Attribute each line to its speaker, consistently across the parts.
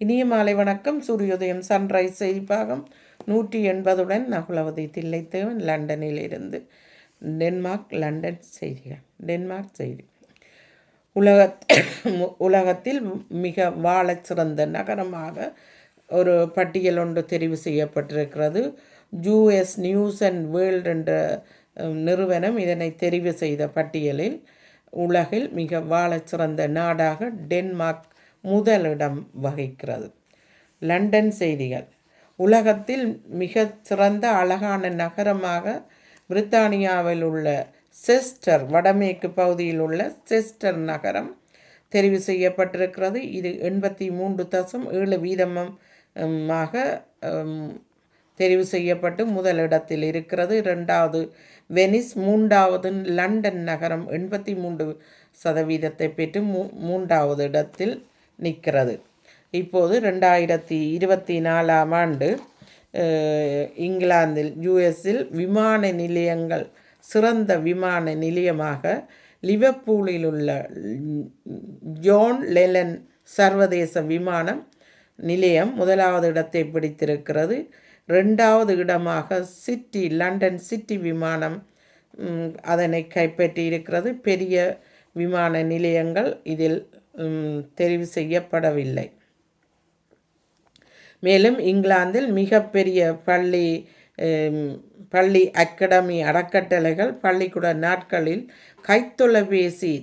Speaker 1: இனிய மாலை வணக்கம். சூரியோதயம் சன்ரைஸ் செய்திப்பாகம் நூற்றி எண்பதுடன் நகுலவதி தில்லைத்தேவன் லண்டனில் இருந்து. டென்மார்க் லண்டன் செய்திகள் டென்மார்க் செய்தி. உலக உலகத்தில் மிக வாழச் சிறந்த நகரமாக ஒரு பட்டியல் ஒன்று தெரிவு செய்யப்பட்டிருக்கிறது. ஜூஎஸ் நியூஸ் அண்ட் வேர்ல்ட் என்ற நிறுவனம் இதனை தெரிவு செய்த பட்டியலில் உலகில் மிக வாழ சிறந்த நாடாக டென்மார்க் முதலிடம் வகிக்கிறது. லண்டன் செய்திகள். உலகத்தில் மிக சிறந்த அழகான நகரமாக பிரித்தானியாவில் உள்ள செஸ்டர் வடமேற்கு பகுதியில் உள்ள செஸ்டர் நகரம் தெரிவு செய்யப்பட்டிருக்கிறது. இது எண்பத்தி மூன்று தசம் ஏழு வீதமாக தெரிவு செய்யப்பட்டு முதலிடத்தில் இருக்கிறது. இரண்டாவது வெனிஸ். மூன்றாவது லண்டன் நகரம் எண்பத்தி மூன்று சதவீதத்தை பெற்று மூ மூன்றாவது இடத்தில் நிற்கிறது. இப்போது ரெண்டாயிரத்தி இருபத்தி நாலாம் ஆண்டு இங்கிலாந்தில் யுஎஸில் விமான நிலையங்கள் சிறந்த விமான நிலையமாக லிவர்பூலில் உள்ள ஜோன் லெலன் சர்வதேச விமானம் நிலையம் முதலாவது இடத்தை பிடித்திருக்கிறது. ரெண்டாவது இடமாக சிட்டி லண்டன் சிட்டி விமானம் அதனை கைப்பற்றி இருக்கிறது பெரிய விமான நிலையங்கள் இதில் தெரிவு செய்யப்படவில்லை. மேலும் இங்கிலாந்தில் மிகப்பெரிய பள்ளி பள்ளி அகாடமி அறக்கட்டளைகள் பள்ளிக்கூட நாட்களில் கைத்தொலைபேசி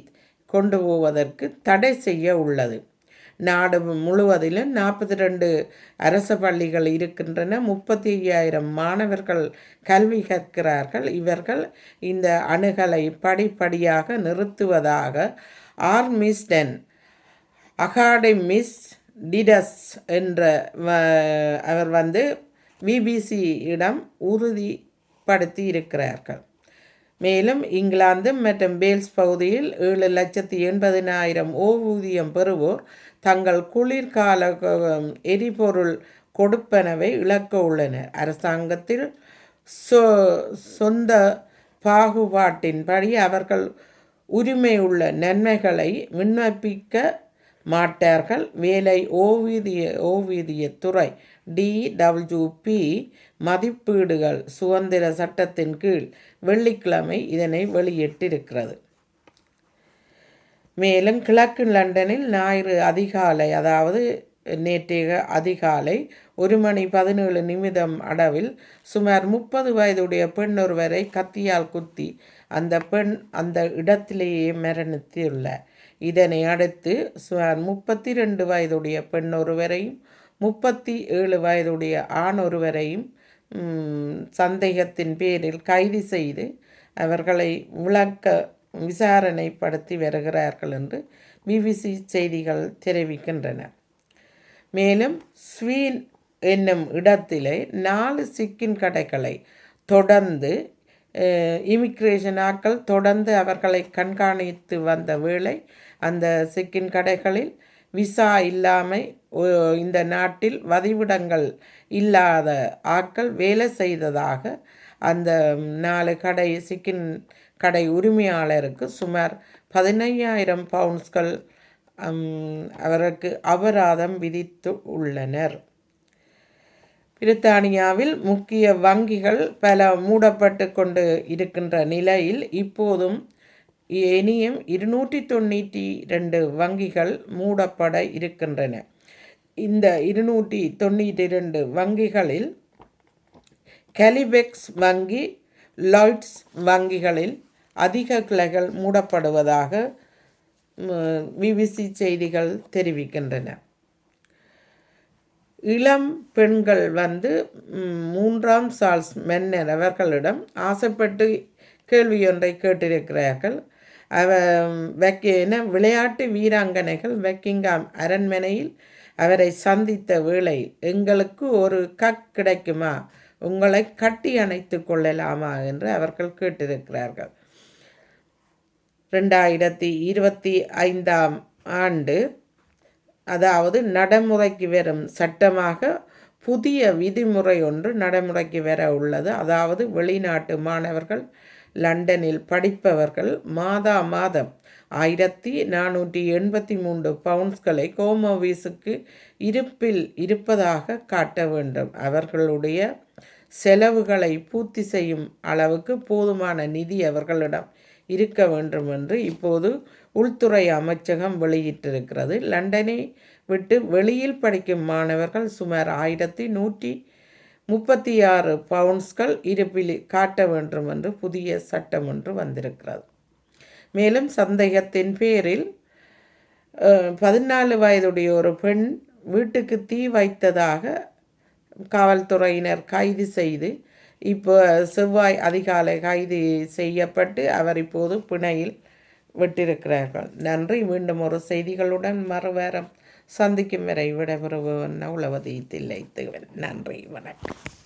Speaker 1: கொண்டு போவதற்கு தடை செய்ய உள்ளது. நாடு முழுவதிலும் நாற்பத்தி ரெண்டு அரச பள்ளிகள் இருக்கின்றன. முப்பத்தி ஐயாயிரம் மாணவர்கள் கல்வி கற்கிறார்கள். இவர்கள் இந்த அணுகலை படிப்படியாக நிறுத்துவதாக ஆர்மிஸ்டன் அகாடமிஸ் டிடஸ் என்ற அவர் வந்து பிபிசியிடம் உறுதிப்படுத்தி இருக்கிறார்கள் மேலும் இங்கிலாந்து மற்றும் வேல்ஸ் பகுதியில் ஏழு லட்சத்தி எண்பதினாயிரம் ஓய்வூதியம் பெறுவோர் தங்கள் குளிர்கால எரிபொருள் கொடுப்பனவை இழக்க உள்ளனர். அரசாங்கத்தில் சொ சொந்த பாகுபாட்டின்படி அவர்கள் உரிமையுள்ள நன்மைகளை விண்ணப்பிக்க மாட்டார்கள். வேலை ஓவிய ஓவியத்துறை டிடபிள்யூபி மதிப்பீடுகள் சுதந்திர சட்டத்தின் கீழ் வெள்ளிக்கிழமை இதனை வெளியிட்டிருக்கிறது. மேலும் கிழக்கு லண்டனில் ஞாயிறு அதிகாலை அதாவது நேற்றைய அதிகாலை ஒரு மணி பதினேழு நிமிடம் அளவில் சுமார் முப்பது வயதுடைய பெண் ஒருவரை கத்தியால் குத்தி அந்த பெண் அந்த இடத்திலேயே மரணித்துள்ளார் இதனை அடுத்து சுமார் முப்பத்தி ரெண்டு வயதுடைய பெண் ஒருவரையும் முப்பத்தி ஏழு வயதுடைய ஆண் ஒருவரையும் சந்தேகத்தின் பேரில் கைது செய்து அவர்களை விளக்க விசாரணைப்படுத்தி வருகிறார்கள் என்று பிபிசி செய்திகள் தெரிவிக்கின்றன. மேலும் ஸ்வீன் என்னும் இடத்திலே நாலு சிக்கின் கடைகளை தொடர்ந்து இமிக்ரேஷன் ஆட்கள் தொடர்ந்து அவர்களை கண்காணித்து வந்த வேளை அந்த சிக்கின் கடைகளில் விசா இல்லாமல் இந்த நாட்டில் வதிவிடங்கள் இல்லாத ஆட்கள் வேலை செய்ததாக அந்த நாலு கடை சிக்கின் கடை உரிமையாளருக்கு சுமார் பதினையாயிரம் பவுண்ட்ஸ்கள் அவருக்கு அபராதம் விதித்து உள்ளனர். பிரித்தானியாவில் முக்கிய வங்கிகள் பல மூடப்பட்டு கொண்டு இருக்கின்ற நிலையில் இப்போதும் இனியும் இருநூற்றி தொண்ணூற்றி ரெண்டு வங்கிகள் மூடப்பட இருக்கின்றன. இந்த இருநூற்றி தொண்ணூற்றி ரெண்டு வங்கிகளில் கலிபெக்ஸ் வங்கி லாய்ட்ஸ் வங்கிகளில் அதிக கிளைகள் மூடப்படுவதாக பிபிசி செய்திகள் தெரிவிக்கின்றன. இளம் பெண்கள் வந்து மூன்றாம் சால்ஸ் மென்னர் அவர்களிடம் ஆசைப்பட்டு கேள்வியொன்றை கேட்டிருக்கிறார்கள். அவ வெக்கின விளையாட்டு வீராங்கனைகள் வெக்கிங்காம் அரண்மனையில் அவரை சந்தித்த வேளை எங்களுக்கு ஒரு கக் கிடைக்குமா? உங்களை கட்டி அணைத்து கொள்ளலாமா? என்று அவர்கள் கேட்டிருக்கிறார்கள். ரெண்டாயிரத்தி இருபத்தி ஐந்தாம் ஆண்டு அதாவது நடைமுறைக்கு வரும் சட்டமாக புதிய விதிமுறை ஒன்று நடைமுறைக்கு வர உள்ளது. அதாவது வெளிநாட்டு மாணவர்கள் லண்டனில் படிப்பவர்கள் மாதா மாதம் ஆயிரத்தி நானூற்றி எண்பத்தி மூன்று பவுண்ட்ஸ்களை கோமோவிஸுக்கு இருப்பில் இருப்பதாக காட்ட வேண்டும். அவர்களுடைய செலவுகளை பூர்த்தி செய்யும் அளவுக்கு போதுமான நிதி அவர்களிடம் இருக்க வேண்டும் என்று இப்போது உள்துறை அமைச்சகம் வெளியிட்டிருக்கிறது. லண்டனை விட்டு வெளியில் படிக்கும் மாணவர்கள் சுமார் ஆயிரத்தி நூற்றி முப்பத்தி ஆறு பவுண்ட்ஸ்கள் இருப்பில் காட்ட வேண்டும் என்று புதிய சட்டம் ஒன்று வந்திருக்கிறது. மேலும் சந்தேகத்தின் பேரில் பதினாலு வயதுடைய ஒரு பெண் வீட்டுக்கு தீ வைத்ததாக காவல்துறையினர் கைது செய்து இப்போ செவ்வாய் அதிகாலை கைது செய்யப்பட்டு அவர் இப்போது பிணையில் விட்டிருக்கிறார்கள். நன்றி. மீண்டும் ஒரு செய்திகளுடன் மறுவாரம் சந்திக்கும் வரை விடைபெறுபவன் உளவதி தில்லை நன்றி. வணக்கம்.